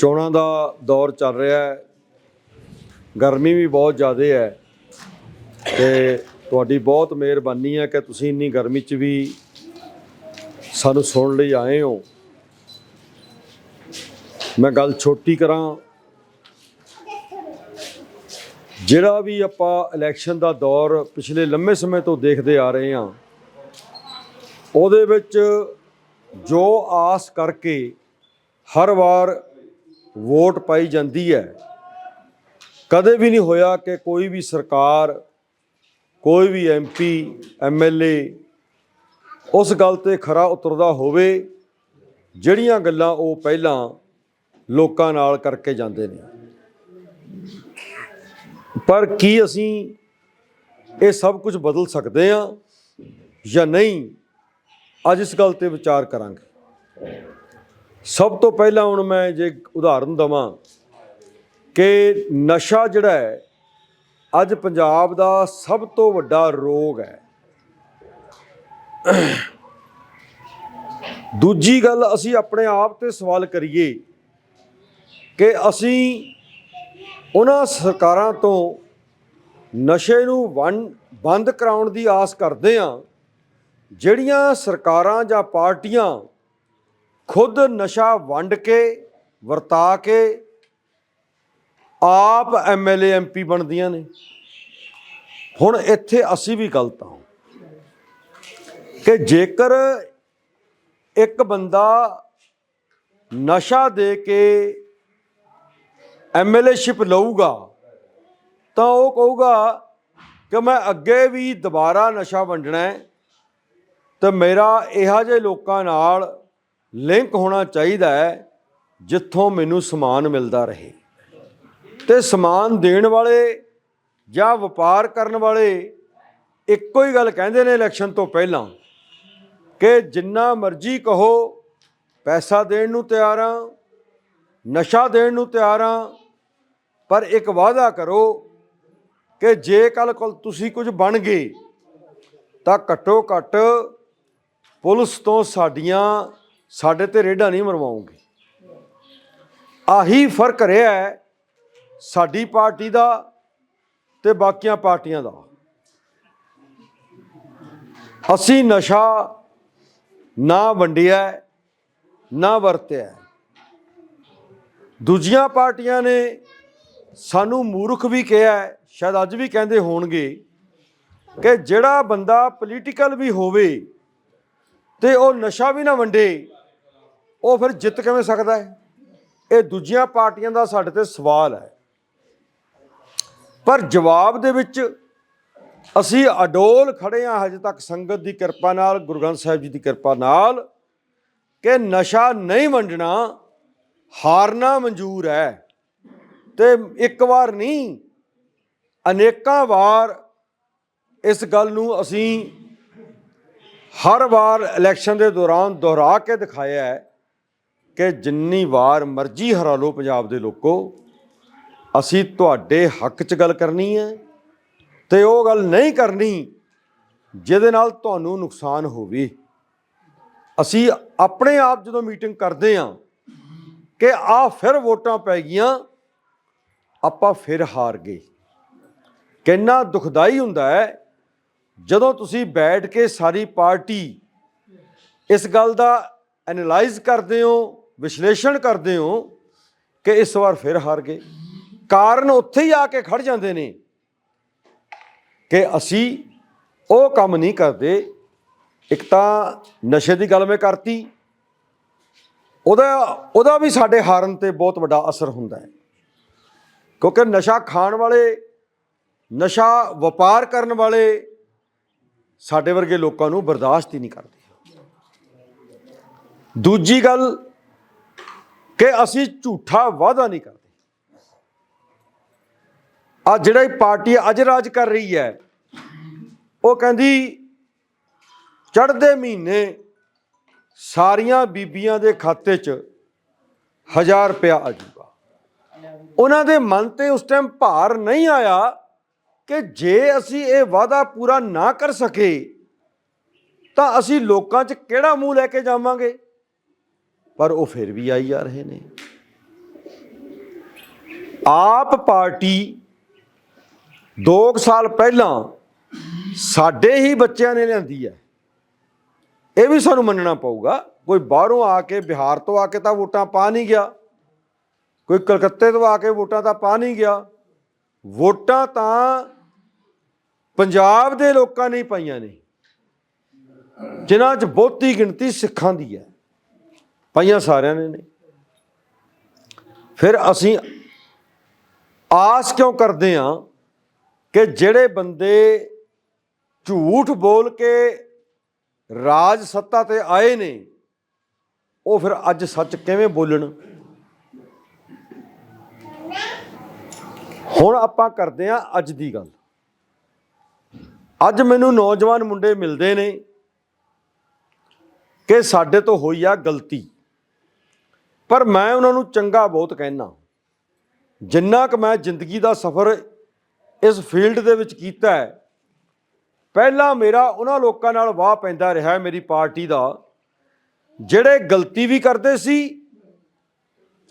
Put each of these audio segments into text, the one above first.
ਚੋਣਾਂ ਦਾ ਦੌਰ ਚੱਲ ਰਿਹਾ ਹੈ। ਗਰਮੀ ਵੀ ਬਹੁਤ ਜ਼ਿਆਦਾ ਹੈ ਤੇ ਤੁਹਾਡੀ ਬਹੁਤ ਮਿਹਰਬਾਨੀ ਹੈ ਕਿ ਤੁਸੀਂ ਇੰਨੀ ਗਰਮੀ 'ਚ ਵੀ ਸਾਨੂੰ ਸੁਣਨ ਲਈ ਆਏ ਹੋ। ਮੈਂ ਗੱਲ ਛੋਟੀ ਕਰਾਂ। ਜਿਹੜਾ ਵੀ ਆਪਾਂ ਇਲੈਕਸ਼ਨ ਦਾ ਦੌਰ ਪਿਛਲੇ ਲੰਮੇ ਸਮੇਂ ਤੋਂ ਦੇਖਦੇ ਆ ਰਹੇ ਹਾਂ, ਉਹਦੇ ਵਿੱਚ ਜੋ ਆਸ ਕਰਕੇ ਹਰ ਵਾਰ ਵੋਟ ਪਾਈ ਜਾਂਦੀ ਹੈ। ਕਦੇ ਵੀ ਨਹੀਂ ਹੋਇਆ ਕਿ ਕੋਈ ਵੀ ਸਰਕਾਰ, ਕੋਈ ਵੀ ਐਮਪੀ ਐਮਐਲਏ ਉਸ ਗੱਲ ਤੇ ਖਰਾ ਉਤਰਦਾ ਹੋਵੇ, ਜਿਹੜੀਆਂ ਗੱਲਾਂ ਉਹ ਪਹਿਲਾਂ ਲੋਕਾਂ ਨਾਲ ਕਰਕੇ ਜਾਂਦੇ ਨੇ। ਪਰ ਕੀ ਅਸੀਂ ਇਹ ਸਭ ਕੁਝ ਬਦਲ ਸਕਦੇ ਹਾਂ ਜਾਂ ਨਹੀਂ, ਅੱਜ ਇਸ ਗੱਲ ਤੇ ਵਿਚਾਰ ਕਰਾਂਗੇ। ਸਭ ਤੋਂ ਪਹਿਲਾਂ ਹੁਣ ਮੈਂ ਜੇ ਉਦਾਹਰਨ ਦਵਾਂ ਕਿ ਨਸ਼ਾ ਜਿਹੜਾ ਹੈ, ਅੱਜ ਪੰਜਾਬ ਦਾ ਸਭ ਤੋਂ ਵੱਡਾ ਰੋਗ ਹੈ। ਦੂਜੀ ਗੱਲ ਅਸੀਂ ਆਪਣੇ ਆਪ ਤੇ ਸਵਾਲ ਕਰੀਏ ਕਿ ਅਸੀਂ ਉਹਨਾਂ ਸਰਕਾਰਾਂ ਤੋਂ ਨਸ਼ੇ ਨੂੰ ਵੰ- ਬੰਦ ਕਰਾਉਣ ਦੀ ਆਸ ਕਰਦੇ ਹਾਂ, ਜਿਹੜੀਆਂ ਸਰਕਾਰਾਂ ਜਾਂ ਪਾਰਟੀਆਂ ਖੁਦ ਨਸ਼ਾ ਵੰਡ ਕੇ, ਵਰਤਾ ਕੇ ਆਪ ਐਮਐਲਏ ਐਮਪੀ ਬਣਦੀਆਂ ਨੇ। ਹੁਣ ਇੱਥੇ ਅਸੀਂ ਵੀ ਗਲਤ ਹਾਂ। ਕਿ ਜੇਕਰ ਇੱਕ ਬੰਦਾ ਨਸ਼ਾ ਦੇ ਕੇ ਐਮਐਲਏਸ਼ਿਪ ਲਊਗਾ, ਤਾਂ ਉਹ ਕਹੂਗਾ ਕਿ ਮੈਂ ਅੱਗੇ ਵੀ ਦੁਬਾਰਾ ਨਸ਼ਾ ਵੰਡਣਾ ਹੈ ਤੇ ਮੇਰਾ ਇਹੋ ਜਿਹੇ ਲੋਕਾਂ ਨਾਲ ਲਿੰਕ ਹੋਣਾ ਚਾਹੀਦਾ ਹੈ ਜਿੱਥੋਂ ਮੈਨੂੰ ਸਮਾਨ ਮਿਲਦਾ ਰਹੇ। ਤੇ ਸਮਾਨ ਦੇਣ ਵਾਲੇ ਜਾਂ ਵਪਾਰ ਕਰਨ ਵਾਲੇ ਇੱਕੋ ਹੀ ਗੱਲ ਕਹਿੰਦੇ ਨੇ ਇਲੈਕਸ਼ਨ ਤੋਂ ਪਹਿਲਾਂ ਕਿ ਜਿੰਨਾ ਮਰਜ਼ੀ ਕਹੋ, ਪੈਸਾ ਦੇਣ ਨੂੰ ਤਿਆਰ ਹਾਂ, ਨਸ਼ਾ ਦੇਣ ਨੂੰ ਤਿਆਰ ਹਾਂ, ਪਰ ਇੱਕ ਵਾਅਦਾ ਕਰੋ ਕਿ ਜੇ ਕੱਲ ਕੋਲ ਤੁਸੀਂ ਕੁਝ ਬਣ ਗਏ ਤਾਂ ਘੱਟੋ ਘੱਟ ਪੁਲਿਸ ਤੋਂ ਸਾਡੀਆਂ ਸਾਡੇ ਤੇ ਰੇਡਾਂ ਨਹੀਂ ਮਰਵਾਉਂਗੇ। ਆਹੀ ਫ਼ਰਕ ਰਿਹਾ ਹੈ ਸਾਡੀ ਪਾਰਟੀ ਦਾ ਤੇ ਬਾਕੀਆਂ ਪਾਰਟੀਆਂ ਦਾ। ਅਸੀਂ ਨਸ਼ਾ ਨਾ ਵੰਡਿਆ ਨਾ ਵਰਤਿਆ ਦੂਜੀਆਂ ਪਾਰਟੀਆਂ ਨੇ ਸਾਨੂੰ ਮੂਰਖ ਵੀ ਕਿਹਾ ਸ਼ਾਇਦ ਅੱਜ ਵੀ ਕਹਿੰਦੇ ਹੋਣਗੇ, ਕਿ ਜਿਹੜਾ ਬੰਦਾ ਪੋਲੀਟੀਕਲ ਵੀ ਹੋਵੇ ਤੇ ਉਹ ਨਸ਼ਾ ਵੀ ਨਾ ਵੰਡੇ ਉਹ ਫਿਰ ਜਿੱਤ ਕਿਵੇਂ ਸਕਦਾ ਹੈ? ਇਹ ਦੂਜੀਆਂ ਪਾਰਟੀਆਂ ਦਾ ਸਾਡੇ ਤੇ ਸਵਾਲ ਹੈ। ਪਰ ਜਵਾਬ ਦੇ ਵਿੱਚ ਅਸੀਂ ਅਡੋਲ ਖੜੇ ਹਾਂ ਹਜੇ ਤੱਕ ਸੰਗਤ ਦੀ ਕਿਰਪਾ ਨਾਲ, ਗੁਰੂ ਗ੍ਰੰਥ ਸਾਹਿਬ ਜੀ ਦੀ ਕਿਰਪਾ ਨਾਲ, ਕਿ ਨਸ਼ਾ ਨਹੀਂ ਵੰਡਣਾ, ਹਾਰਨਾ ਮਨਜ਼ੂਰ ਹੈ। ਤੇ ਇੱਕ ਵਾਰ ਨਹੀਂ, ਅਨੇਕਾਂ ਵਾਰ ਇਸ ਗੱਲ ਨੂੰ ਅਸੀਂ ਹਰ ਵਾਰ ਇਲੈਕਸ਼ਨ ਦੇ ਦੌਰਾਨ ਦੁਹਰਾ ਕੇ ਦਿਖਾਇਆ ਹੈ। ਕਿ ਜਿੰਨੀ ਵਾਰ ਮਰਜ਼ੀ ਹਰਾ ਲਓ ਪੰਜਾਬ ਦੇ ਲੋਕੋ, ਅਸੀਂ ਤੁਹਾਡੇ ਹੱਕ 'ਚ ਗੱਲ ਕਰਨੀ ਹੈ ਤੇ ਉਹ ਗੱਲ ਨਹੀਂ ਕਰਨੀ ਜਿਹਦੇ ਨਾਲ ਤੁਹਾਨੂੰ ਨੁਕਸਾਨ ਹੋਵੇ। ਅਸੀਂ ਆਪਣੇ ਆਪ ਜਦੋਂ ਮੀਟਿੰਗ ਕਰਦੇ ਹਾਂ ਕਿ ਆ ਫਿਰ ਵੋਟਾਂ ਪੈ ਗਈਆਂ, ਆਪਾਂ ਫਿਰ ਹਾਰ ਗਏ। ਕਿੰਨਾ ਦੁਖਦਾਈ ਹੁੰਦਾ ਹੈ ਜਦੋਂ ਤੁਸੀਂ ਬੈਠ ਕੇ ਸਾਰੀ ਪਾਰਟੀ ਇਸ ਗੱਲ ਦਾ ਐਨਾਲਾਈਜ਼ ਕਰਦੇ ਹੋ ਵਿਸ਼ਲੇਸ਼ਣ ਕਰਦੇ ਹੋ ਕਿ ਇਸ ਵਾਰ ਫਿਰ ਹਾਰ ਗਏ। ਕਾਰਨ ਉੱਥੇ ਹੀ ਆ ਕੇ ਖੜ ਜਾਂਦੇ ਨੇ ਕਿ ਅਸੀਂ ਉਹ ਕੰਮ ਨਹੀਂ ਕਰਦੇ। ਇੱਕ ਤਾਂ ਨਸ਼ੇ ਦੀ ਗੱਲ ਮੈਂ ਕਰਤੀ। ਉਹਦਾ ਉਹਦਾ ਵੀ ਸਾਡੇ ਹਾਰਨ ਤੇ ਬਹੁਤ ਵੱਡਾ ਅਸਰ ਹੁੰਦਾ ਹੈ। ਕਿਉਂਕਿ ਨਸ਼ਾ ਖਾਣ ਵਾਲੇ, ਨਸ਼ਾ ਵਪਾਰ ਕਰਨ ਵਾਲੇ ਸਾਡੇ ਵਰਗੇ ਲੋਕਾਂ ਨੂੰ ਬਰਦਾਸ਼ਤ ਹੀ ਨਹੀਂ ਕਰਦੇ। ਦੂਜੀ ਗੱਲ ਕਿ ਅਸੀਂ ਝੂਠਾ ਵਾਅਦਾ ਨਹੀਂ ਕਰਦੇ। ਆ ਜਿਹੜਾ ਪਾਰਟੀ ਅੱਜ ਰਾਜ ਕਰ ਰਹੀ ਹੈ, ਉਹ ਕਹਿੰਦੀ, ਚੜ੍ਹਦੇ ਮਹੀਨੇ ਸਾਰੀਆਂ ਬੀਬੀਆਂ ਦੇ ਖਾਤੇ 'ਚ 1000 ਰੁਪਇਆ ਆ ਜਾਊਗਾ। ਉਹਨਾਂ ਦੇ ਮਨ ਤੇ ਉਸ ਟਾਈਮ ਭਾਰ ਨਹੀਂ ਆਇਆ ਕਿ ਜੇ ਅਸੀਂ ਇਹ ਵਾਅਦਾ ਪੂਰਾ ਨਾ ਕਰ ਸਕੇ, ਤਾਂ ਅਸੀਂ ਲੋਕਾਂ 'ਚ ਕਿਹੜਾ ਮੂੰਹ ਲੈ ਕੇ ਜਾਵਾਂਗੇ? ਪਰ ਉਹ ਫਿਰ ਵੀ ਆਈ ਜਾ ਰਹੇ ਨੇ। ਆਪ ਪਾਰਟੀ 2 ਸਾਲ ਪਹਿਲਾਂ ਸਾਡੇ ਹੀ ਬੱਚਿਆਂ ਨੇ ਲਿਆਂਦੀ ਹੈ। ਇਹ ਵੀ ਸਾਨੂੰ ਮੰਨਣਾ ਪਊਗਾ, ਕੋਈ ਬਾਹਰੋਂ ਆ ਕੇ ਬਿਹਾਰ ਤੋਂ ਆ ਕੇ ਤਾਂ ਵੋਟਾਂ ਪਾ ਨਹੀਂ ਗਿਆ, ਕੋਈ ਕਲਕੱਤੇ ਤੋਂ ਆ ਕੇ ਵੋਟਾਂ ਤਾਂ ਪਾ ਨਹੀਂ ਗਿਆ। ਵੋਟਾਂ ਤਾਂ ਪੰਜਾਬ ਦੇ ਲੋਕਾਂ ਨੇ ਪਾਈਆਂ ਨੇ, ਜਿਨ੍ਹਾਂ 'ਚ ਬਹੁਤੀ ਗਿਣਤੀ ਸਿੱਖਾਂ ਦੀ ਹੈ। ਪਾਈਆਂ ਸਾਰਿਆਂ ਨੇ ਨੇ ਫਿਰ ਅਸੀਂ ਆਸ ਕਿਉਂ ਕਰਦੇ ਹਾਂ ਕਿ ਜਿਹੜੇ ਬੰਦੇ ਝੂਠ ਬੋਲ ਕੇ ਰਾਜ ਸੱਤਾ ਤੇ ਆਏ ਨੇ, ਉਹ ਫਿਰ ਅੱਜ ਸੱਚ ਕਿਵੇਂ ਬੋਲਣ? ਹੁਣ ਆਪਾਂ ਕਰਦੇ ਹਾਂ ਅੱਜ ਦੀ ਗੱਲ। ਅੱਜ ਮੈਨੂੰ ਨੌਜਵਾਨ ਮੁੰਡੇ ਮਿਲਦੇ ਨੇ ਕਿ ਸਾਡੇ ਤੋਂ ਹੋਈ ਆ ਗਲਤੀ। ਪਰ ਮੈਂ ਉਹਨਾਂ ਨੂੰ ਚੰਗਾ ਬਹੁਤ ਕਹਿਣਾ ਜਿੰਨਾ ਕੁ ਮੈਂ ਜ਼ਿੰਦਗੀ ਦਾ ਸਫ਼ਰ ਇਸ ਫੀਲਡ ਦੇ ਵਿੱਚ ਕੀਤਾ ਹੈ, ਪਹਿਲਾਂ ਮੇਰਾ ਉਹਨਾਂ ਲੋਕਾਂ ਨਾਲ ਵਾਹ ਪੈਂਦਾ ਰਿਹਾ ਮੇਰੀ ਪਾਰਟੀ ਦਾ, ਜਿਹੜੇ ਗਲਤੀ ਵੀ ਕਰਦੇ ਸੀ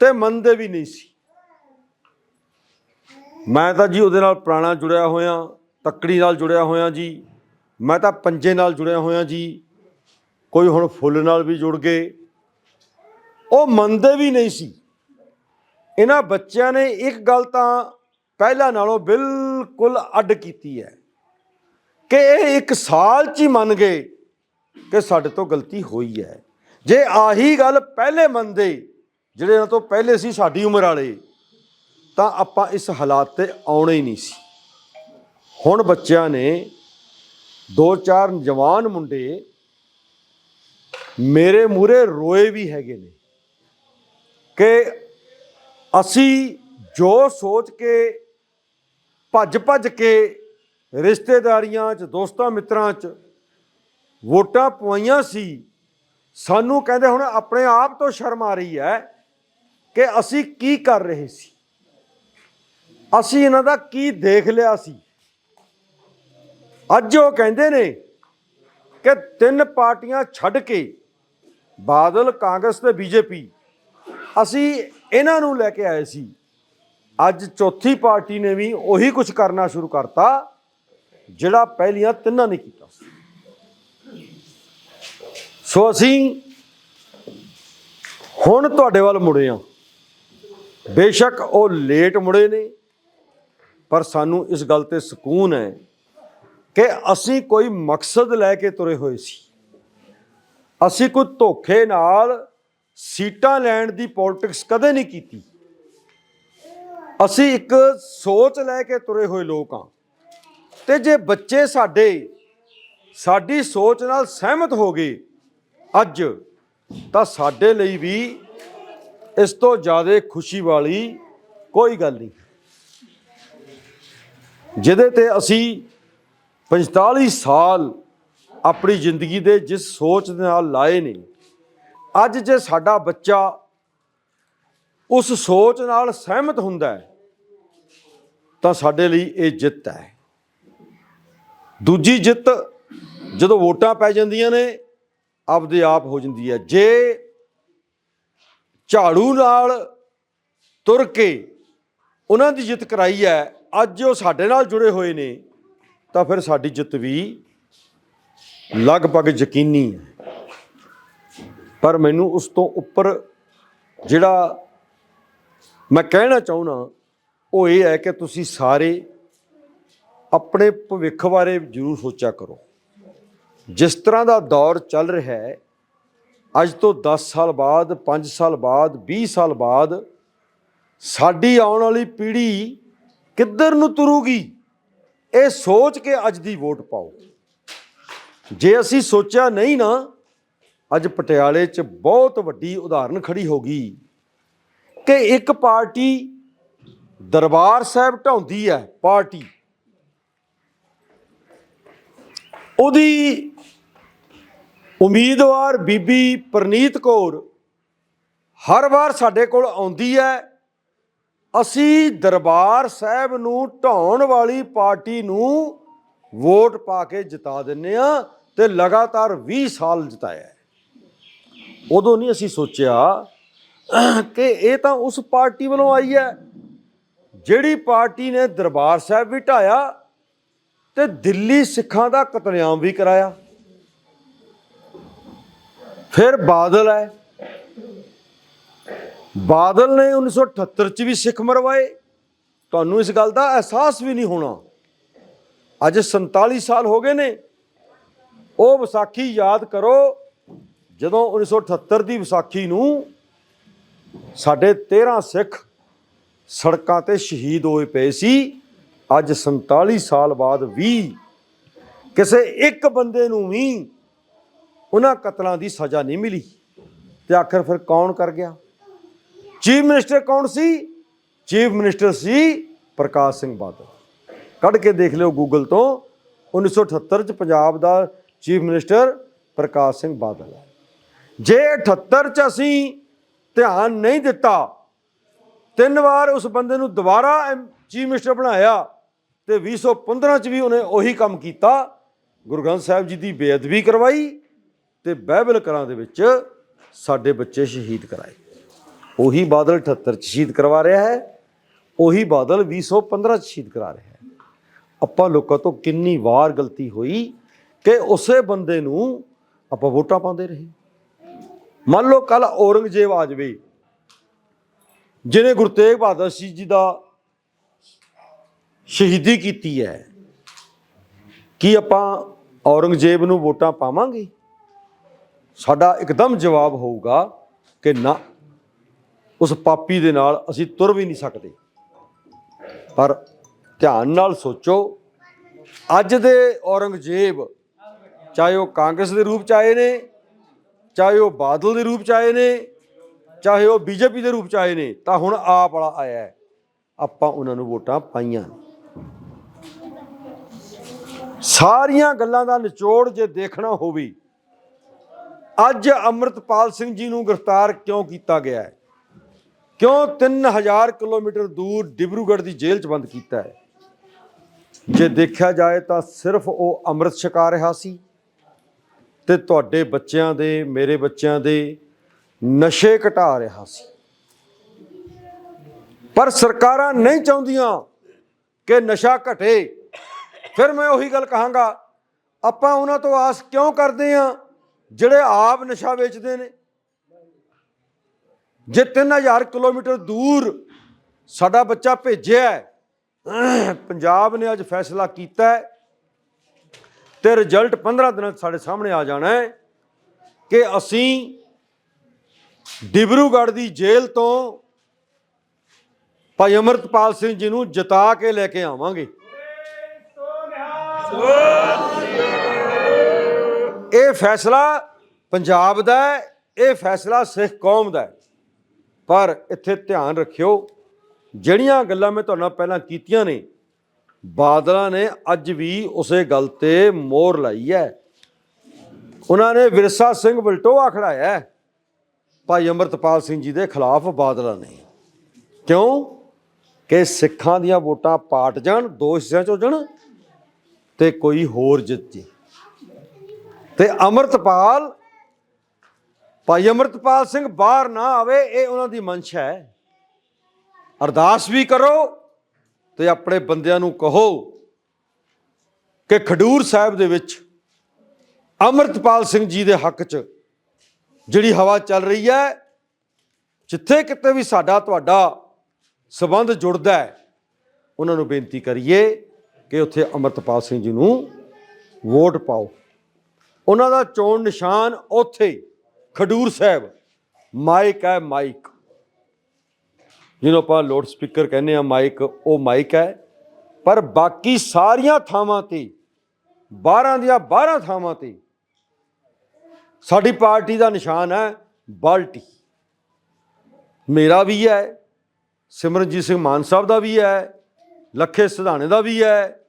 ਤੇ ਮੰਨਦੇ ਵੀ ਨਹੀਂ ਸੀ। ਮੈਂ ਤਾਂ ਜੀ ਉਹਦੇ ਨਾਲ ਪੁਰਾਣਾ ਜੁੜਿਆ ਹੋਇਆ, ਤੱਕੜੀ ਨਾਲ ਜੁੜਿਆ ਹੋਇਆ ਜੀ, ਮੈਂ ਤਾਂ ਪੰਜੇ ਨਾਲ ਜੁੜਿਆ ਹੋਇਆ ਜੀ, ਕੋਈ ਹੁਣ ਫੁੱਲ ਨਾਲ ਵੀ ਜੁੜ ਗਏ। ਉਹ ਮੰਨਦੇ ਵੀ ਨਹੀਂ ਸੀ। ਇਹਨਾਂ ਬੱਚਿਆਂ ਨੇ ਇੱਕ ਗੱਲ ਤਾਂ ਪਹਿਲਾਂ ਨਾਲੋਂ ਬਿਲਕੁਲ ਅੱਡ ਕੀਤੀ ਹੈ ਕਿ ਇਹ ਇੱਕ ਸਾਲ ਚ ਹੀ ਮੰਨ ਗਏ ਕਿ ਸਾਡੇ ਤੋਂ ਗਲਤੀ ਹੋਈ ਹੈ। ਜੇ ਆਹੀ ਗੱਲ ਪਹਿਲੇ ਮੰਨਦੇ, ਜਿਹੜੇ ਇਹਨਾਂ ਤੋਂ ਪਹਿਲੇ ਸੀ ਸਾਡੀ ਉਮਰ ਵਾਲੇ, ਤਾਂ ਆਪਾਂ ਇਸ ਹਾਲਾਤ ਤੇ ਆਉਣਾ ਹੀ ਨਹੀਂ ਸੀ। ਹੁਣ ਬੱਚਿਆਂ ਨੇ ਦੋ ਚਾਰ ਜਵਾਨ ਮੁੰਡੇ ਮੇਰੇ ਮੂਰੇ ਰੋਏ ਵੀ ਹੈਗੇ ਨੇ। ਕਿ ਅਸੀਂ ਜੋ ਸੋਚ ਕੇ ਭੱਜ ਭੱਜ ਕੇ ਰਿਸ਼ਤੇਦਾਰੀਆਂ 'ਚ, ਦੋਸਤਾਂ ਮਿੱਤਰਾਂ 'ਚ ਵੋਟਾਂ ਪਵਾਈਆਂ ਸੀ, ਸਾਨੂੰ ਕਹਿੰਦੇ ਹੁਣ ਆਪਣੇ ਆਪ ਤੋਂ ਸ਼ਰਮ ਆ ਰਹੀ ਹੈ ਕਿ ਅਸੀਂ ਕੀ ਕਰ ਰਹੇ ਸੀ। ਅਸੀਂ ਇਹਨਾਂ ਦਾ ਕੀ ਦੇਖ ਲਿਆ ਸੀ। ਅੱਜ ਉਹ ਕਹਿੰਦੇ ਨੇ ਕਿ ਤਿੰਨ ਪਾਰਟੀਆਂ ਛੱਡ ਕੇ ਬਾਦਲ ਕਾਂਗਰਸ ਤੇ ਬੀਜੇਪੀ ਅਸੀਂ ਇਹਨਾਂ ਨੂੰ ਲੈ ਕੇ ਆਏ ਸੀ। ਅੱਜ ਚੌਥੀ ਪਾਰਟੀ ਨੇ ਵੀ ਉਹੀ ਕੁਝ ਕਰਨਾ ਸ਼ੁਰੂ ਕਰਤਾ, ਜਿਹੜਾ ਪਹਿਲੀਆਂ ਤਿੰਨਾਂ ਨੇ ਕੀਤਾ ਸੀ। ਸੋ ਅਸੀਂ ਹੁਣ ਤੁਹਾਡੇ ਵੱਲ ਮੁੜੇ ਆ ਬੇਸ਼ੱਕ ਉਹ ਲੇਟ ਮੁੜੇ ਨੇ, ਪਰ ਸਾਨੂੰ ਇਸ ਗੱਲ ਤੇ ਸਕੂਨ ਹੈ ਕਿ ਅਸੀਂ ਕੋਈ ਮਕਸਦ ਲੈ ਕੇ ਤੁਰੇ ਹੋਏ ਸੀ। ਅਸੀਂ ਕੋਈ ਧੋਖੇ ਨਾਲ ਸੀਟਾਂ ਲੈਣ ਦੀ ਪੋਲਿਟਿਕਸ ਕਦੇ ਨਹੀਂ ਕੀਤੀ। ਅਸੀਂ ਇੱਕ ਸੋਚ ਲੈ ਕੇ ਤੁਰੇ ਹੋਏ ਲੋਕ ਹਾਂ। ਤੇ ਜੇ ਬੱਚੇ ਸਾਡੇ, ਸਾਡੀ ਸੋਚ ਨਾਲ ਸਹਿਮਤ ਹੋ ਗਏ ਅੱਜ, ਤਾਂ ਸਾਡੇ ਲਈ ਵੀ ਇਸ ਤੋਂ ਜ਼ਿਆਦਾ ਖੁਸ਼ੀ ਵਾਲੀ ਕੋਈ ਗੱਲ ਨਹੀਂ। ਜਿਹਦੇ ਤੇ ਅਸੀਂ 45 ਸਾਲ ਆਪਣੀ ਜ਼ਿੰਦਗੀ ਦੇ ਜਿਸ ਸੋਚ ਦੇ ਨਾਲ ਲਾਏ ਨੇ ਅੱਜ ਜੇ ਸਾਡਾ ਬੱਚਾ ਉਸ ਸੋਚ ਨਾਲ ਸਹਿਮਤ ਹੁੰਦਾ ਹੈ, ਤਾਂ ਸਾਡੇ ਲਈ ਇਹ ਜਿੱਤ ਹੈ। ਦੂਜੀ ਜਿੱਤ ਜਦੋਂ ਵੋਟਾਂ ਪੈ ਜਾਂਦੀਆਂ ਨੇ, ਆਪਦੇ ਆਪ ਹੋ ਜਾਂਦੀ ਹੈ। ਜੇ ਝਾੜੂ ਨਾਲ ਤੁਰ ਕੇ ਉਹਨਾਂ ਦੀ ਜਿੱਤ ਕਰਾਈ ਹੈ, ਅੱਜ ਉਹ ਸਾਡੇ ਨਾਲ ਜੁੜੇ ਹੋਏ ਨੇ, ਤਾਂ ਫਿਰ ਸਾਡੀ ਜਿੱਤ ਵੀ ਲਗਭਗ ਯਕੀਨੀ ਹੈ। ਪਰ ਮੈਨੂੰ ਉਸ ਤੋਂ ਉੱਪਰ ਜਿਹੜਾ ਮੈਂ ਕਹਿਣਾ ਚਾਹੁੰਦਾ, ਉਹ ਇਹ ਹੈ ਕਿ ਤੁਸੀਂ ਸਾਰੇ ਆਪਣੇ ਭਵਿੱਖ ਬਾਰੇ ਜ਼ਰੂਰ ਸੋਚਿਆ ਕਰੋ। ਜਿਸ ਤਰ੍ਹਾਂ ਦਾ ਦੌਰ ਚੱਲ ਰਿਹਾ ਹੈ, ਅੱਜ ਤੋਂ 10 ਸਾਲ ਬਾਅਦ 5 ਸਾਲ ਬਾਅਦ 20 ਸਾਲ ਬਾਅਦ, ਸਾਡੀ ਆਉਣ ਵਾਲੀ ਪੀੜ੍ਹੀ ਕਿੱਧਰ ਨੂੰ ਤੁਰੂਗੀ? ਇਹ ਸੋਚ ਕੇ ਅੱਜ ਦੀ ਵੋਟ ਪਾਓ। ਜੇ ਅਸੀਂ ਸੋਚਿਆ ਨਹੀਂ ਨਾ ਅੱਜ ਪਟਿਆਲੇ 'ਚ ਬਹੁਤ ਵੱਡੀ ਉਦਾਹਰਨ ਖੜੀ ਹੋ ਗਈ ਕਿ ਇੱਕ ਪਾਰਟੀ ਦਰਬਾਰ ਸਾਹਿਬ ਢਾਉਂਦੀ ਹੈ, ਪਾਰਟੀ। ਉਹਦੀ ਉਮੀਦਵਾਰ ਬੀਬੀ ਪ੍ਰਨੀਤ ਕੌਰ ਹਰ ਵਾਰ ਸਾਡੇ ਕੋਲ ਆਉਂਦੀ ਹੈ, ਅਸੀਂ ਦਰਬਾਰ ਸਾਹਿਬ ਨੂੰ ਢਾਉਣ ਵਾਲੀ ਪਾਰਟੀ ਨੂੰ ਵੋਟ ਪਾ ਕੇ ਜਿਤਾ ਦਿੰਨੇ ਆ ਤੇ ਲਗਾਤਾਰ 20 ਸਾਲ ਜਿਤਾਇਆ ਉਦੋਂ ਨਹੀਂ ਅਸੀਂ ਸੋਚਿਆ ਕਿ ਇਹ ਤਾਂ ਉਸ ਪਾਰਟੀ ਵੱਲੋਂ ਆਈ ਹੈ। ਜਿਹੜੀ ਪਾਰਟੀ ਨੇ ਦਰਬਾਰ ਸਾਹਿਬ ਵੀ ਢਾਇਆ ਤੇ ਦਿੱਲੀ ਸਿੱਖਾਂ ਦਾ ਕਤਲੇਆਮ ਵੀ ਕਰਾਇਆ। ਫਿਰ ਬਾਦਲ ਹੈ ਬਾਦਲ ਨੇ 1978 ਚ ਵੀ ਸਿੱਖ ਮਰਵਾਏ। ਤੁਹਾਨੂੰ ਇਸ ਗੱਲ ਦਾ ਅਹਿਸਾਸ ਵੀ ਨਹੀਂ ਹੋਣਾ। ਅੱਜ 47 ਸਾਲ ਹੋ ਗਏ ਨੇ। ਉਹ ਵਿਸਾਖੀ ਯਾਦ ਕਰੋ। ਜਦੋਂ 1978 ਦੀ ਵਿਸਾਖੀ ਨੂੰ ਸਾਡੇ 13 ਸਿੱਖ ਸੜਕਾਂ ਤੇ ਸ਼ਹੀਦ ਹੋਏ ਪਏ ਸੀ, ਅੱਜ 47 ਸਾਲ ਬਾਅਦ ਵੀ ਕਿਸੇ ਇੱਕ ਬੰਦੇ ਨੂੰ ਵੀ ਉਹਨਾਂ ਕਤਲਾਂ ਦੀ ਸਜ਼ਾ ਨਹੀਂ ਮਿਲੀ। ਤੇ ਆਖਰ ਫਿਰ ਕੌਣ ਕਰ ਗਿਆ? ਚੀਫ ਮਿਨਿਸਟਰ ਕੌਣ ਸੀ? ਚੀਫ ਮਿਨਿਸਟਰ ਸੀ ਪ੍ਰਕਾਸ਼ ਸਿੰਘ ਬਾਦਲ। ਕੱਢ ਕੇ ਦੇਖ ਲਿਓ ਗੂਗਲ ਤੋਂ 1978 ਚ ਪੰਜਾਬ ਦਾ ਚੀਫ ਮਿਨਿਸਟਰ ਪ੍ਰਕਾਸ਼ ਸਿੰਘ ਬਾਦਲ ਹੈ। ਜੇ 78 ਚ ਅਸੀਂ ਧਿਆਨ ਨਹੀਂ ਦਿੱਤਾ, ਤਿੰਨ ਵਾਰ ਉਸ ਬੰਦੇ ਨੂੰ ਦੁਬਾਰਾ ਚੀਫ ਮਿਨਿਸਟਰ ਬਣਾਇਆ ਤੇ 2015 ਚ ਵੀ ਉਹਨੇ ਉਹੀ ਕੰਮ ਕੀਤਾ, ਗੁਰੂ ਗ੍ਰੰਥ ਸਾਹਿਬ ਜੀ ਦੀ ਬੇਅਦਬੀ ਕਰਵਾਈ ਤੇ ਬਾਈਬਲ ਕਰਾਂ ਦੇ ਵਿੱਚ ਸਾਡੇ ਬੱਚੇ ਸ਼ਹੀਦ ਕਰਾਏ। ਉਹੀ ਬਾਦਲ 78 ਚ ਸ਼ਹੀਦ ਕਰਵਾ ਰਿਹਾ ਹੈ, ਉਹੀ ਬਾਦਲ 2015 ਚ ਸ਼ਹੀਦ ਕਰਾ ਰਿਹਾ ਹੈ। ਆਪਾਂ ਲੋਕਾਂ ਤੋਂ ਕਿੰਨੀ ਵਾਰ ਗਲਤੀ ਹੋਈ ਕਿ ਉਸੇ ਬੰਦੇ ਨੂੰ ਆਪਾਂ ਵੋਟਾਂ ਪਾਉਂਦੇ ਰਹੇ। ਮੰਨ ਲਓ ਕੱਲ ਔਰੰਗਜ਼ੇਬ ਆ ਜਾਵੇ, ਜਿਹਨੇ ਗੁਰੂ ਤੇਗ ਬਹਾਦਰ ਸਿੰਘ ਜੀ ਦਾ ਸ਼ਹੀਦੀ ਕੀਤੀ ਹੈ, ਕੀ ਆਪਾਂ ਔਰੰਗਜ਼ੇਬ ਨੂੰ ਵੋਟਾਂ ਪਾਵਾਂਗੇ? ਸਾਡਾ ਇੱਕਦਮ ਜਵਾਬ ਹੋਊਗਾ ਕਿ ਨਾ, ਉਸ ਪਾਪੀ ਦੇ ਨਾਲ ਅਸੀਂ ਤੁਰ ਵੀ ਨਹੀਂ ਸਕਦੇ। ਪਰ ਧਿਆਨ ਨਾਲ ਸੋਚੋ, ਅੱਜ ਦੇ ਔਰੰਗਜ਼ੇਬ, ਚਾਹੇ ਉਹ ਕਾਂਗਰਸ ਦੇ ਰੂਪ ਚ ਆਏ ਨੇ ਚਾਹੇ ਉਹ ਬਾਦਲ ਦੇ ਰੂਪ ਚ ਆਏ ਨੇ, ਚਾਹੇ ਉਹ ਬੀਜੇਪੀ ਦੇ ਰੂਪ ਚ ਆਏ ਨੇ, ਤਾਂ ਹੁਣ ਆਪ ਵਾਲਾ ਆਇਆ ਹੈ। ਆਪਾਂ ਉਹਨਾਂ ਨੂੰ ਵੋਟਾਂ ਪਾਈਆਂ। ਸਾਰੀਆਂ ਗੱਲਾਂ ਦਾ ਨਿਚੋੜ ਜੇ ਦੇਖਣਾ ਹੋਵੇ, ਅੱਜ ਅਮਰਤਪਾਲ ਸਿੰਘ ਜੀ ਨੂੰ ਗ੍ਰਿਫਤਾਰ ਕਿਉਂ ਕੀਤਾ ਗਿਆ ਹੈ? ਕਿਉਂ 3000 ਕਿਲੋਮੀਟਰ ਦੂਰ ਡਿਬਰੂਗੜ੍ਹ ਦੀ ਜੇਲ੍ਹ 'ਚ ਬੰਦ ਕੀਤਾ ਹੈ? ਜੇ ਦੇਖਿਆ ਜਾਏ ਤਾਂ ਸਿਰਫ ਉਹ ਅੰਮ੍ਰਿਤ ਛਕਾ ਰਿਹਾ ਸੀ। ਤੇ ਤੁਹਾਡੇ ਬੱਚਿਆਂ ਦੇ, ਮੇਰੇ ਬੱਚਿਆਂ ਦੇ ਨਸ਼ੇ ਘਟਾ ਰਿਹਾ ਸੀ। ਪਰ ਸਰਕਾਰਾਂ ਨਹੀਂ ਚਾਹੁੰਦੀਆਂ ਕਿ ਨਸ਼ਾ ਘਟੇ। ਫਿਰ ਮੈਂ ਉਹੀ ਗੱਲ ਕਹਾਂਗਾ, ਆਪਾਂ ਉਹਨਾਂ ਤੋਂ ਆਸ ਕਿਉਂ ਕਰਦੇ ਆ ਜਿਹੜੇ ਆਪ ਨਸ਼ਾ ਵੇਚਦੇ ਨੇ? ਜੇ 3000 ਕਿਲੋਮੀਟਰ ਦੂਰ ਸਾਡਾ ਬੱਚਾ ਭੇਜਿਆ ਪੰਜਾਬ ਨੇ ਅੱਜ ਫੈਸਲਾ ਕੀਤਾ ਹੈ ਤੇ ਰਿਜ਼ਲਟ 15 ਦਿਨਾਂ 'ਚ ਸਾਡੇ ਸਾਹਮਣੇ ਆ ਜਾਣਾ ਹੈ ਕਿ ਅਸੀਂ ਡਿਬਰੂਗੜ੍ਹ ਦੀ ਜੇਲ੍ਹ ਤੋਂ ਭਾਈ ਅਮਰਤਪਾਲ ਸਿੰਘ ਜੀ ਨੂੰ ਜਿਤਾ ਕੇ ਲੈ ਕੇ ਆਵਾਂਗੇ। ਇਹ ਫੈਸਲਾ ਪੰਜਾਬ ਦਾ ਹੈ, ਇਹ ਫੈਸਲਾ ਸਿੱਖ ਕੌਮ ਦਾ ਹੈ। ਪਰ ਇੱਥੇ ਧਿਆਨ ਰੱਖਿਓ, ਜਿਹੜੀਆਂ ਗੱਲਾਂ ਮੈਂ ਤੁਹਾਡੇ ਨਾਲ ਪਹਿਲਾਂ ਕੀਤੀਆਂ ਨੇ ਬਾਦਲਾਂ ਨੇ ਅੱਜ ਵੀ ਉਸੇ ਗੱਲ ਤੇ ਮੋਹਰ ਲਾਈ ਹੈ। ਉਹਨਾਂ ਨੇ ਵਿਰਸਾ ਸਿੰਘ ਬਲਟੋਆ ਖੜਾਇਆ ਹੈ। ਭਾਈ ਅਮਰਤਪਾਲ ਸਿੰਘ ਜੀ ਦੇ ਖਿਲਾਫ ਬਾਦਲਾਂ ਨੇ। ਕਿਉਂ? ਕਿ ਸਿੱਖਾਂ ਦੀਆਂ ਵੋਟਾਂ ਪਾਟ ਜਾਣ, ਦੋ ਹਿੱਸਿਆਂ ਚ ਹੋ ਜਾਣ ਤੇ ਕੋਈ ਹੋਰ ਜਿੱਤ ਜੇ। ਤੇ ਅਮਰਤਪਾਲ, ਭਾਈ ਅਮਰਤਪਾਲ ਸਿੰਘ ਬਾਹਰ ਨਾ ਆਵੇ, ਇਹ ਉਹਨਾਂ ਦੀ ਮਨਸ਼ ਹੈ। ਅਰਦਾਸ ਵੀ ਕਰੋ ਤੇ ਆਪਣੇ ਬੰਦਿਆਂ ਨੂੰ ਕਹੋ ਕਿ ਖਡੂਰ ਸਾਹਿਬ ਦੇ ਵਿੱਚ ਅਮਰਤਪਾਲ ਸਿੰਘ ਜੀ ਦੇ ਹੱਕ 'ਚ ਜਿਹੜੀ ਹਵਾ ਚੱਲ ਰਹੀ ਹੈ, ਜਿੱਥੇ ਕਿਤੇ ਵੀ ਸਾਡਾ ਤੁਹਾਡਾ ਸਬੰਧ ਜੁੜਦਾ ਹੈ, ਉਹਨਾਂ ਨੂੰ ਬੇਨਤੀ ਕਰੀਏ ਕਿ ਉੱਥੇ ਅਮਰਤਪਾਲ ਸਿੰਘ ਜੀ ਨੂੰ ਵੋਟ ਪਾਓ। ਉਹਨਾਂ ਦਾ ਚੋਣ ਨਿਸ਼ਾਨ ਉੱਥੇ ਖਡੂਰ ਸਾਹਿਬ, ਮਾਈਕ ਹੈ ਮਾਈਕ। ਜਿਹਨੂੰ ਆਪਾਂ ਲਾਊਡ ਸਪੀਕਰ ਕਹਿੰਦੇ ਆ ਮਾਈਕ, ਉਹ ਮਾਈਕ ਹੈ। ਪਰ ਬਾਕੀ ਸਾਰੀਆਂ ਥਾਵਾਂ ਤੇ 12 ਦੀਆਂ 12 ਥਾਵਾਂ ਤੇ ਸਾਡੀ ਪਾਰਟੀ ਦਾ ਨਿਸ਼ਾਨ ਹੈ ਬਾਲਟੀ। ਮੇਰਾ ਵੀ ਹੈ, ਸਿਮਰਨਜੀਤ ਸਿੰਘ ਮਾਨ ਸਾਹਿਬ ਦਾ ਵੀ ਹੈ, ਲੱਖੇ ਸਿਧਾਣੇ ਦਾ ਵੀ ਹੈ,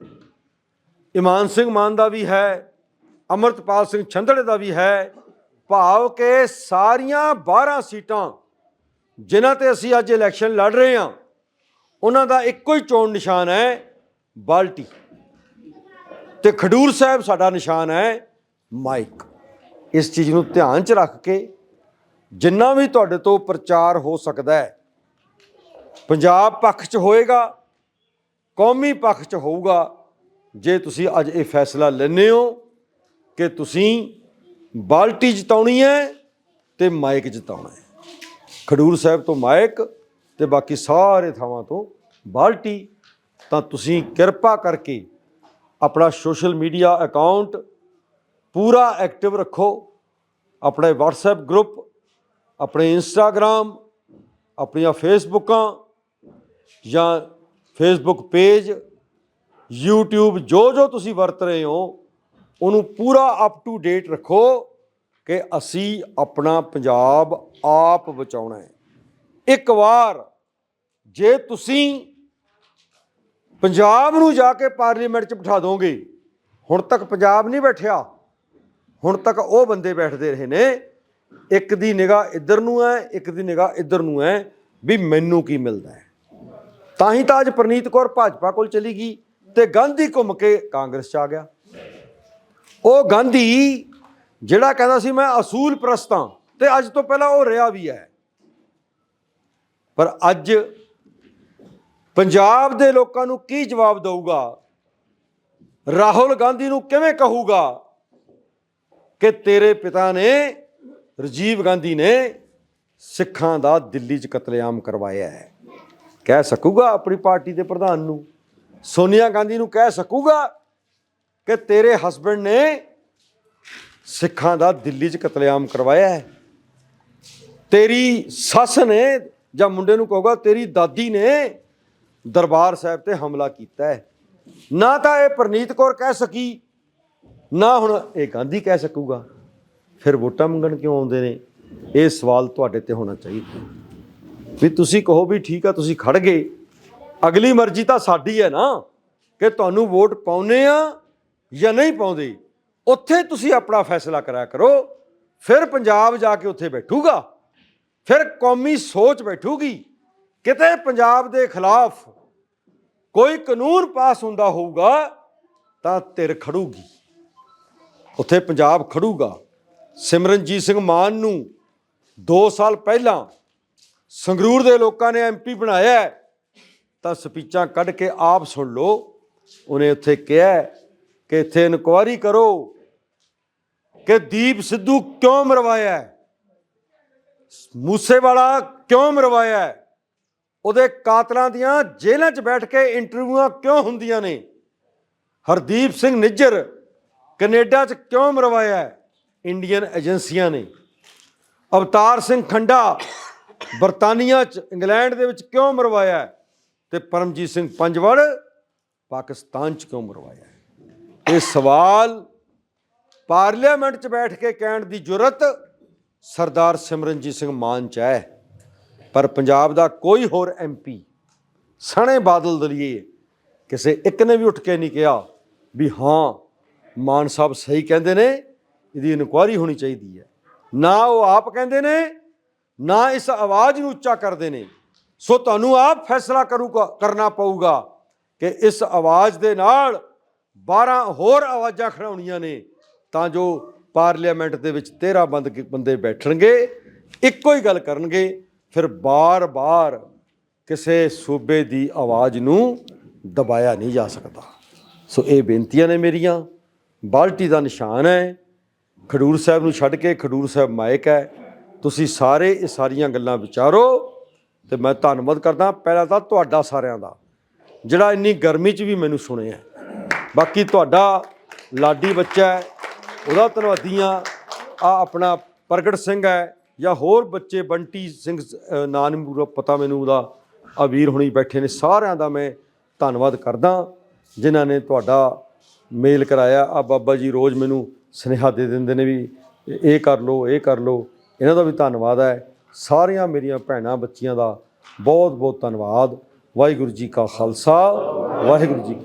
ਇਮਾਨ ਸਿੰਘ ਮਾਨ ਦਾ ਵੀ ਹੈ, ਅਮਰਤਪਾਲ ਸਿੰਘ ਛੰਦੜੇ ਦਾ ਵੀ ਹੈ। ਭਾਵ ਕਿ ਸਾਰੀਆਂ 12 ਸੀਟਾਂ ਜਿਨ੍ਹਾਂ ਤੇ ਅਸੀਂ ਅੱਜ ਇਲੈਕਸ਼ਨ ਲੜ ਰਹੇ ਹਾਂ, ਉਹਨਾਂ ਦਾ ਇੱਕੋ ਹੀ ਚੋਣ ਨਿਸ਼ਾਨ ਹੈ, ਬਾਲਟੀ। ਤੇ ਖਡੂਰ ਸਾਹਿਬ ਸਾਡਾ ਨਿਸ਼ਾਨ ਹੈ, ਮਾਈਕ। ਇਸ ਚੀਜ਼ ਨੂੰ ਧਿਆਨ 'ਚ ਰੱਖ ਕੇ ਜਿੰਨਾ ਵੀ ਤੁਹਾਡੇ ਤੋਂ ਪ੍ਰਚਾਰ ਹੋ ਸਕਦਾ ਹੈ, ਪੰਜਾਬ ਪੱਖ 'ਚ ਹੋਏਗਾ, ਕੌਮੀ ਪੱਖ 'ਚ ਹੋਊਗਾ, ਜੇ ਤੁਸੀਂ ਅੱਜ ਇਹ ਫੈਸਲਾ ਲੈਂਦੇ ਹੋ ਕਿ ਤੁਸੀਂ ਬਾਲਟੀ ਜਿਤਾਉਣੀ ਹੈ ਤੇ ਮਾਈਕ ਜਿਤਾਉਣਾ ਹੈ। ਖਡੂਰ ਸਾਹਿਬ ਤੋਂ ਮਾਇਕ ਤੇ ਬਾਕੀ ਸਾਰੇ ਥਾਵਾਂ ਤੋਂ ਬਾਲਟੀ, ਤਾਂ ਤੁਸੀਂ ਕਿਰਪਾ ਕਰਕੇ ਆਪਣਾ ਸੋਸ਼ਲ ਮੀਡੀਆ ਅਕਾਊਂਟ ਪੂਰਾ ਐਕਟਿਵ ਰੱਖੋ। ਆਪਣੇ WhatsApp ਗਰੁੱਪ ਆਪਣੇ ਇੰਸਟਾਗ੍ਰam ਆਪਣੀਆਂ ਫੇਸਬੁੱਕਾਂ ਜਾਂ ਫੇਸਬੁੱਕ ਪੇਜ YouTube ਜੋ ਜੋ ਤੁਸੀਂ ਵਰਤ ਰਹੇ ਹੋ, ਉਹਨੂੰ ਪੂਰਾ ਅਪ ਟੂ ਡੇਟ ਰੱਖੋ। ਕਿ ਅਸੀਂ ਆਪਣਾ ਪੰਜਾਬ ਆਪ ਬਚਾਉਣਾ ਹੈ। ਇੱਕ ਵਾਰ ਜੇ ਤੁਸੀਂ ਪੰਜਾਬ ਨੂੰ ਜਾ ਕੇ ਪਾਰਲੀਮੈਂਟ 'ਚ ਬਿਠਾ ਦੋਗੇ, ਹੁਣ ਤੱਕ ਪੰਜਾਬ ਨਹੀਂ ਬੈਠਿਆ, ਹੁਣ ਤੱਕ ਉਹ ਬੰਦੇ ਬੈਠਦੇ ਰਹੇ ਨੇ, ਇੱਕ ਦੀ ਨਿਗਾਹ ਇੱਧਰ ਨੂੰ ਹੈ, ਇੱਕ ਦੀ ਨਿਗਾਹ ਇੱਧਰ ਨੂੰ ਹੈ, ਵੀ ਮੈਨੂੰ ਕੀ ਮਿਲਦਾ ਹੈ। ਤਾਂ ਹੀ ਤਾਂ ਅੱਜ ਪ੍ਰਨੀਤ ਕੌਰ ਭਾਜਪਾ ਕੋਲ ਚਲੀ ਗਈ ਤੇ ਗਾਂਧੀ ਘੁੰਮ ਕੇ ਕਾਂਗਰਸ 'ਚ ਆ ਗਿਆ। ਉਹ ਗਾਂਧੀ ਜਿਹੜਾ ਕਹਿੰਦਾ ਸੀ ਮੈਂ ਅਸੂਲ ਪ੍ਰਸਤਾਂ ਤੇ ਅੱਜ ਤੋਂ ਪਹਿਲਾਂ ਉਹ ਰਿਹਾ ਵੀ ਹੈ। ਪਰ ਅੱਜ ਪੰਜਾਬ ਦੇ ਲੋਕਾਂ ਨੂੰ ਕੀ ਜਵਾਬ ਦਊਗਾ? ਰਾਹੁਲ ਗਾਂਧੀ ਨੂੰ ਕਿਵੇਂ ਕਹੂਗਾ ਕਿ ਤੇਰੇ ਪਿਤਾ ਨੇ, ਰਾਜੀਵ ਗਾਂਧੀ ਨੇ ਸਿੱਖਾਂ ਦਾ ਦਿੱਲੀ 'ਚ ਕਤਲੇਆਮ ਕਰਵਾਇਆ ਹੈ? ਕਹਿ ਸਕੂਗਾ ਆਪਣੀ ਪਾਰਟੀ ਦੇ ਪ੍ਰਧਾਨ ਨੂੰ? ਸੋਨੀਆ ਗਾਂਧੀ ਨੂੰ ਕਹਿ ਸਕੂਗਾ ਕਿ ਤੇਰੇ ਹਸਬੰਡ ਨੇ ਸਿੱਖਾਂ ਦਾ ਦਿੱਲੀ 'ਚ ਕਤਲੇਆਮ ਕਰਵਾਇਆ ਹੈ। ਤੇਰੀ ਸੱਸ ਨੇ ਜਾਂ ਮੁੰਡੇ ਨੂੰ ਕਹੂਗਾ, ਤੇਰੀ ਦਾਦੀ ਨੇ ਦਰਬਾਰ ਸਾਹਿਬ ਤੇ ਹਮਲਾ ਕੀਤਾ ਹੈ। ਨਾ ਤਾਂ ਇਹ ਪ੍ਰਨੀਤ ਕੌਰ ਕਹਿ ਸਕੀ, ਨਾ ਹੁਣ ਇਹ ਗਾਂਧੀ ਕਹਿ ਸਕੂਗਾ। ਫਿਰ ਵੋਟਾਂ ਮੰਗਣ ਕਿਉਂ ਆਉਂਦੇ ਨੇ? ਇਹ ਸਵਾਲ ਤੁਹਾਡੇ ਤੇ ਹੋਣਾ ਚਾਹੀਦਾ। ਵੀ ਤੁਸੀਂ ਕਹੋ ਵੀ ਠੀਕ ਆ, ਤੁਸੀਂ ਖੜ ਗਏ। ਅਗਲੀ ਮਰਜ਼ੀ ਤਾਂ ਸਾਡੀ ਹੈ ਨਾ, ਕਿ ਤੁਹਾਨੂੰ ਵੋਟ ਪਾਉਨੇ ਆ ਜਾਂ ਨਹੀਂ ਪਾਉਂਦੇ। ਉੱਥੇ ਤੁਸੀਂ ਆਪਣਾ ਫੈਸਲਾ ਕਰਿਆ ਕਰੋ, ਫਿਰ ਪੰਜਾਬ ਜਾ ਕੇ ਉੱਥੇ ਬੈਠੂਗਾ, ਫਿਰ ਕੌਮੀ ਸੋਚ ਬੈਠੂਗੀ, ਕਿਤੇ ਪੰਜਾਬ ਦੇ ਖਿਲਾਫ ਕੋਈ ਕਾਨੂੰਨ ਪਾਸ ਹੁੰਦਾ ਹੋਊਗਾ, ਤਾਂ ਧਿਰ ਖੜੂਗੀ। ਉੱਥੇ ਪੰਜਾਬ ਖੜੂਗਾ। ਸਿਮਰਨਜੀਤ ਸਿੰਘ ਮਾਨ ਨੂੰ 2 ਸਾਲ ਪਹਿਲਾਂ ਸੰਗਰੂਰ ਦੇ ਲੋਕਾਂ ਨੇ ਐਮਪੀ ਬਣਾਇਆ ਤਾਂ ਸਪੀਚਾਂ ਕੱਢ ਕੇ ਆਪ ਸੁਣ ਲਓ। ਉਹਨੇ ਉੱਥੇ ਕਿਹਾ ਕਿ ਇੱਥੇ ਇਨਕੁਆਰੀ ਕਰੋ ਕਿ ਦੀਪ ਸਿੱਧੂ ਕਿਉਂ ਮਰਵਾਇਆ ਹੈ? ਮੂਸੇਵਾਲਾ ਕਿਉਂ ਮਰਵਾਇਆ ਹੈ? ਉਹਦੇ ਕਾਤਲਾਂ ਦੀਆਂ ਜੇਲ੍ਹਾਂ 'ਚ ਬੈਠ ਕੇ ਇੰਟਰਵਿਊਆਂ ਕਿਉਂ ਹੁੰਦੀਆਂ ਨੇ? ਹਰਦੀਪ ਸਿੰਘ ਨਿੱਜਰ ਕੈਨੇਡਾ 'ਚ ਕਿਉਂ ਮਰਵਾਇਆ ਹੈ? ਇੰਡੀਅਨ ਏਜੰਸੀਆਂ ਨੇ। ਅਵਤਾਰ ਸਿੰਘ ਖੰਡਾ ਬਰਤਾਨੀਆ 'ਚ ਇੰਗਲੈਂਡ ਦੇ ਵਿੱਚ ਕਿਉਂ ਮਰਵਾਇਆ ਹੈ? ਤੇ ਪਰਮਜੀਤ ਸਿੰਘ ਪੰਜਵੜ ਪਾਕਿਸਤਾਨ 'ਚ ਕਿਉਂ ਮਰਵਾਇਆ ਇਹ ਸਵਾਲ ਪਾਰਲੀਮੈਂਟ 'ਚ ਬੈਠ ਕੇ ਕਹਿਣ ਦੀ ਜੁਰਤ ਸਰਦਾਰ ਸਿਮਰਨਜੀਤ ਸਿੰਘ ਮਾਨ 'ਚ ਹੈ। ਪਰ ਪੰਜਾਬ ਦਾ ਕੋਈ ਹੋਰ ਐਮਪੀ ਸਣੇ ਬਾਦਲ ਦਲੀਏ ਕਿਸੇ ਇੱਕ ਨੇ ਵੀ ਉੱਠ ਕੇ ਨਹੀਂ ਕਿਹਾ ਵੀ ਹਾਂ, ਮਾਨ ਸਾਹਿਬ ਸਹੀ ਕਹਿੰਦੇ ਨੇ, ਇਹਦੀ ਇਨਕੁਆਇਰੀ ਹੋਣੀ ਚਾਹੀਦੀ ਹੈ। ਨਾ ਉਹ ਆਪ ਕਹਿੰਦੇ ਨੇ, ਨਾ ਇਸ ਆਵਾਜ਼ ਨੂੰ ਉੱਚਾ ਕਰਦੇ ਨੇ। ਸੋ ਤੁਹਾਨੂੰ ਆਪ ਫੈਸਲਾ ਕਰੂਗਾ, ਕਰਨਾ ਪਊਗਾ ਕਿ ਇਸ ਆਵਾਜ਼ ਦੇ ਨਾਲ 12 ਹੋਰ ਆਵਾਜ਼ਾਂ ਖੜਾਉਣੀਆਂ ਨੇ। ਤਾਂ ਜੋ ਪਾਰਲੀਮੈਂਟ ਦੇ ਵਿੱਚ 13 ਬੰਦ ਬੰਦੇ ਬੈਠਣਗੇ, ਇੱਕੋ ਹੀ ਗੱਲ ਕਰਨਗੇ, ਫਿਰ ਬਾਰ-ਬਾਰ ਕਿਸੇ ਸੂਬੇ ਦੀ ਆਵਾਜ਼ ਨੂੰ ਦਬਾਇਆ ਨਹੀਂ ਜਾ ਸਕਦਾ। ਸੋ ਇਹ ਬੇਨਤੀਆਂ ਨੇ ਮੇਰੀਆਂ। ਬਾਲਟੀ ਦਾ ਨਿਸ਼ਾਨ ਹੈ। ਖਡੂਰ ਸਾਹਿਬ ਨੂੰ ਛੱਡ ਕੇ ਖਡੂਰ ਸਾਹਿਬ ਮਾਇਕ ਹੈ। ਤੁਸੀਂ ਸਾਰੇ ਇਹ ਸਾਰੀਆਂ ਗੱਲਾਂ ਵਿਚਾਰੋ ਤੇ ਮੈਂ ਧੰਨਵਾਦ ਕਰਦਾ। ਪਹਿਲਾਂ ਤਾਂ ਤੁਹਾਡਾ ਸਾਰਿਆਂ ਦਾ, ਜਿਹੜਾ ਇੰਨੀ ਗਰਮੀ 'ਚ ਵੀ ਮੈਨੂੰ ਸੁਣਿਆ। ਬਾਕੀ ਤੁਹਾਡਾ ਲਾਡੀ ਬੱਚਾ ਉਹਦਾ ਧੰਨਵਾਦੀਆਂ ਆ ਆਪਣਾ ਪ੍ਰਗਟ ਸਿੰਘ ਹੈ ਜਾਂ ਹੋਰ ਬੱਚੇ ਬੰਟੀ ਸਿੰਘ ਅ, ਨਾਂ ਪਤਾ ਮੈਨੂੰ ਉਹਦਾ ਆ ਵੀਰ ਹੁਣੀ ਬੈਠੇ ਨੇ ਸਾਰਿਆਂ ਦਾ ਮੈਂ ਧੰਨਵਾਦ ਕਰਦਾ ਜਿਨ੍ਹਾਂ ਨੇ ਤੁਹਾਡਾ ਮੇਲ ਕਰਾਇਆ। ਆ ਬਾਬਾ ਜੀ ਰੋਜ਼ ਮੈਨੂੰ ਸੁਨੇਹਾ ਦੇ ਦਿੰਦੇ ਨੇ ਵੀ ਇਹ ਕਰ ਲਓ ਇਹ ਕਰ ਲਓ। ਇਹਨਾਂ ਦਾ ਵੀ ਧੰਨਵਾਦ ਹੈ। ਸਾਰੀਆਂ ਮੇਰੀਆਂ ਭੈਣਾਂ ਬੱਚੀਆਂ ਦਾ ਬਹੁਤ ਬਹੁਤ ਧੰਨਵਾਦ। ਵਾਹਿਗੁਰੂ ਜੀ ਕਾ ਖਾਲਸਾ ਵਾਹਿਗੁਰੂ ਜੀ ਕੀ